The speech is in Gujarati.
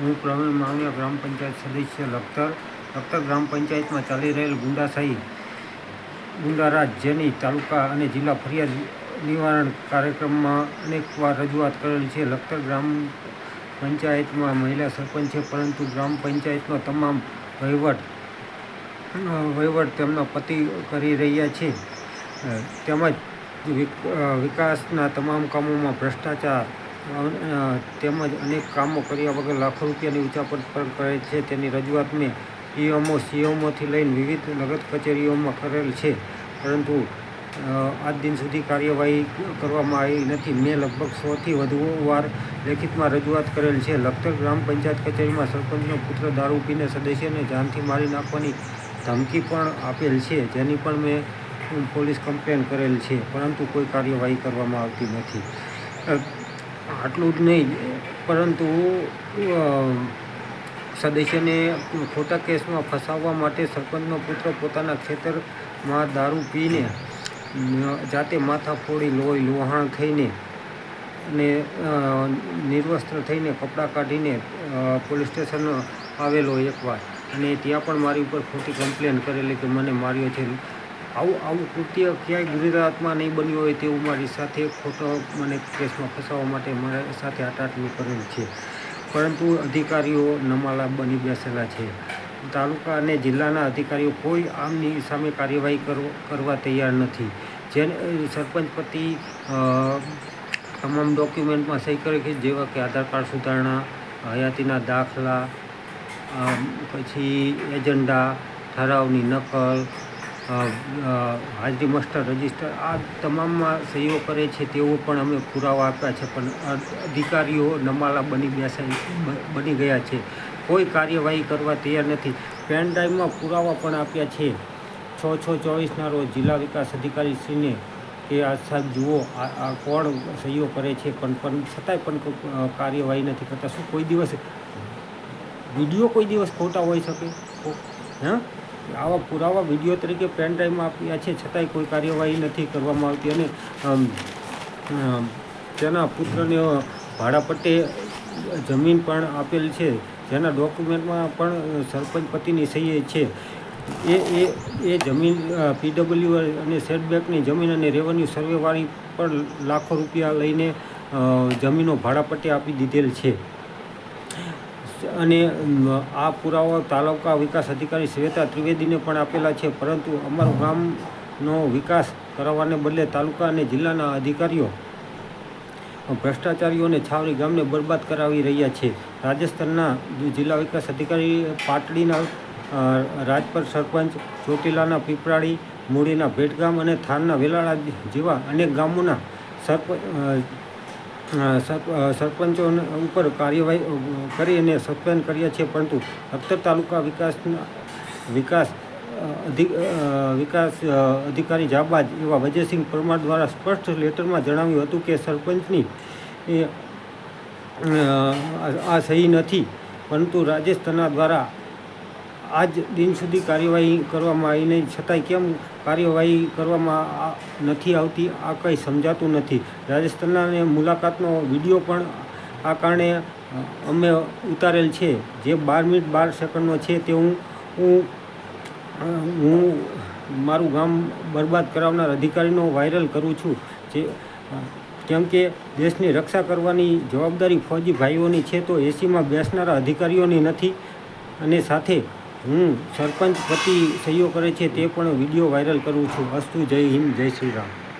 હું પ્રવીણ માવણીયા ગ્રામ પંચાયત સદસ્ય લખતર લખતર ગ્રામ પંચાયતમાં ચાલી રહેલ ગુંડાશાહી, ગુંડારાજ જેની તાલુકા અને જિલ્લા ફરિયાદ નિવારણ કાર્યક્રમમાં અનેકવાર રજૂઆત કરેલ છે. લખતર ગ્રામ પંચાયતમાં મહિલા સરપંચ છે, પરંતુ ગ્રામ પંચાયતનો તમામ વહીવટ વહીવટ તેમના પતિ કરી રહ્યા છે. તેમજ વિકાસના તમામ કામોમાં ભ્રષ્ટાચાર તેમજ અનેક કામો કર્યા વગર લાખો રૂપિયાની ઉચાપત પણ કરે છે. તેની રજૂઆત મેં ઈએમઓ સીએમઓથી લઈને વિવિધ નગર કચેરીઓમાં કરેલ છે. પરંતુ આજ દિન સુધી કાર્યવાહી કરવામાં આવી નથી. મેં લગભગ સોથી વધુ વાર લેખિતમાં રજૂઆત કરેલ છે. લખતર ગ્રામ પંચાયત કચેરીમાં સરપંચનો પુત્ર દારૂ પીને સદસ્યને જાનથી મારી નાખવાની ધમકી પણ આપેલ છે. જેની પણ મેં પોલીસ કમ્પ્લેન કરેલ છે. પરંતુ કોઈ કાર્યવાહી કરવામાં આવતી નથી. આટલું જ નહીં, પરંતુ સદસ્યને ખોટા કેસમાં ફસાવવા માટે સરપંચનો પુત્ર પોતાના ખેતરમાં દારૂ પીને જાતે માથા ફોડી લોહી લોહાણ થઈને અને નિર્વસ્ત્ર થઈને કપડાં કાઢીને પોલીસ સ્ટેશન આવેલો એકવાર અને ત્યાં પણ મારી ઉપર ખોટી કમ્પ્લેન કરેલી કે મને માર્યો છે. આવું આવું કૃત્ય ક્યાંય ગુજરાતમાં નહીં બન્યું હોય તેવું મારી સાથે ખોટો મને કેસમાં ફસાવવા માટે મારા સાથે આટાટની કરેલ છે. પરંતુ અધિકારીઓ નમાલા બની બેસેલા છે. તાલુકા અને જિલ્લાના અધિકારીઓ કોઈ આમની સામે કાર્યવાહી કરો- કરવા તૈયાર નથી. જેને સરપંચ પતિ તમામ ડોક્યુમેન્ટમાં સહી કરે છે, જેવા કે આધાર કાર્ડ સુધારણા, હયાતીના દાખલા પછી એજન્ડા, ઠરાવની નકલ હાજરી મસ્ટર રજિસ્ટર, આ તમામમાં સહીઓ કરે છે તેઓ પણ અમે પુરાવા આપ્યા છે, પણ અધિકારીઓ નમાલા બની બેસાઈ બની ગયા છે. કોઈ કાર્યવાહી કરવા તૈયાર નથી. પેન ડ્રાઈવમાં પુરાવા પણ આપ્યા છે. છ છ ચોવીસના રોજ જિલ્લા વિકાસ અધિકારી શ્રીને કે આ સાહેબ જુઓ, આ કોણ સહીઓ કરે છે, પણ પણ છતાંય પણ કાર્યવાહી નથી કરતા. શું કોઈ દિવસ વીડિયો કોઈ દિવસ ખોટા હોઈ શકે? હે? આવા પુરાવા વીડિયો તરીકે પેન ડ્રાઈવમાં આપ્યા છે, છતાંય કોઈ કાર્યવાહી નથી કરવામાં આવતી અને તેના પુત્રને ભાડાપટ્ટે જમીન પણ આપેલ છે, જેના ડોક્યુમેન્ટમાં પણ સરપંચ પતિની સહી છે. એ એ એ જમીન પીડબ્લ્યુ અને સેટબેકની જમીન અને રેવન્યુ સર્વેવાળી પણ લાખો રૂપિયા લઈને જમીનો ભાડાપટ્ટે આપી દીધેલ છે. અને આ પુરાવા તાલુકા વિકાસ અધિકારી શ્વેતા ત્રિવેદીને પણ આપેલા છે. પરંતુ અમારું ગામનો વિકાસ કરાવવાને બદલે તાલુકા અને જિલ્લાના અધિકારીઓ ભ્રષ્ટાચારીઓને છાવરી ગામને બરબાદ કરાવી રહ્યા છે. રાજસ્થાનના જિલ્લા વિકાસ અધિકારી પાટડીના રાજપર સરપંચ ચોટીલાના પીપરાળી મૂળીના ભેટગામ અને થાનના વેલાળા જેવા અનેક ગામોના સરપ અ, અ, સરપ- અ, સરપંચો ઉપર કાર્યવાહી કરીને સસ્પેન્ડ કર્યા છે પરંતુ લખતર તાલુકા વિકાસના, વિકાસ વિકાસ અધિકારી જાબાજ એવા વજયસિંહ પરમાર દ્વારા સ્પષ્ટ લેટરમાં જણાવ્યું હતું કે સરપંચની આ સહી નથી, પરંતુ રાજસ્થાનના દ્વારા આજ દિન સુધી કાર્યવાહી કરવામાં આવી નહીં. છતાંય કેમ કાર્યવાહી કરવામાં નથી આવતી, આ કંઈ સમજાતું નથી. રાજસ્થાનના મુલાકાતનો વીડિયો પણ આ કારણે અમે ઉતારેલ છે. જે બાર મિનિટ બાર સેકન્ડનો છે તે હું હું હું મારું ગામ બરબાદ કરાવનાર અધિકારીનો વાયરલ કરું છું. જે કેમ કે દેશની રક્ષા કરવાની જવાબદારી ફૌજી ભાઈઓની છે, તો એસીમાં બેસનારા અધિકારીઓની નથી. અને સાથે હું સરપંચ પતિ સહીઓ કરે છે તે પણ વીડિયો વાયરલ કરું છું. અસ્તુ જય હિન્દ, જય શ્રી રામ.